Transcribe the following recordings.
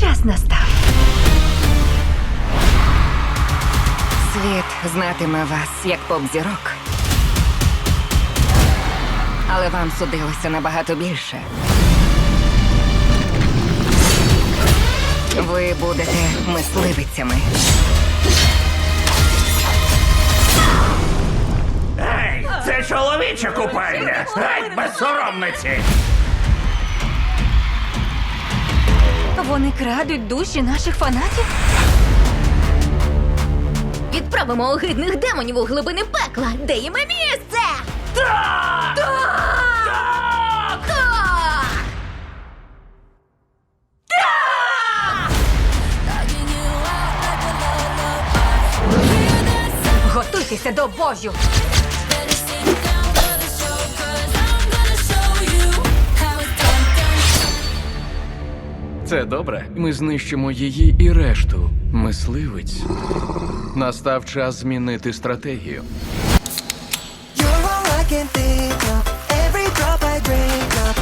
Час настав. Світ знатиме вас як поп-зірок. Але вам судилося набагато більше. Ви будете мисливицями. Ей, це чоловіча купальня! Геть безсоромниці! Вони крадуть душі наших фанатів? Відправимо огидних демонів у глибини пекла, де їм і місце! Так! Так! Так! Готуйтеся до бою! Це добре. Ми знищимо її і решту. Мисливець. Настав час змінити стратегію. You're all I can think of. Every drop I drink of.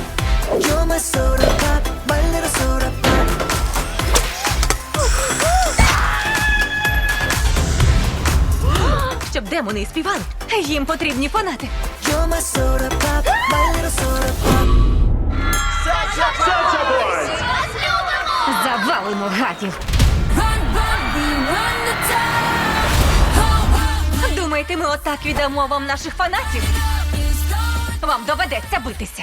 You're my soda pop, my little soda pop. Щоб демони і співали, їм потрібні фанати. You're my soda pop, Завалимо гадів. Думаєте, ми отак віддамо вам наших фанатів? Вам доведеться битися.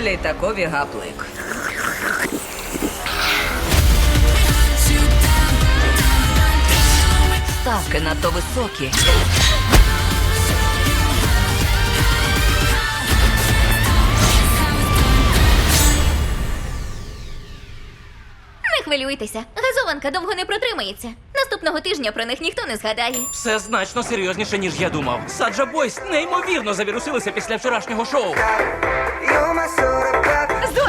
Літакові гаплик. Ставки надто високі. Не хвилюйтеся, газованка довго не протримається. Наступного тижня про них ніхто не згадає. Все значно серйозніше, ніж я думав. Саджа Бойс неймовірно завірусилися після вчорашнього шоу.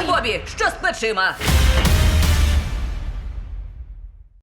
Бобі! Що з плечима?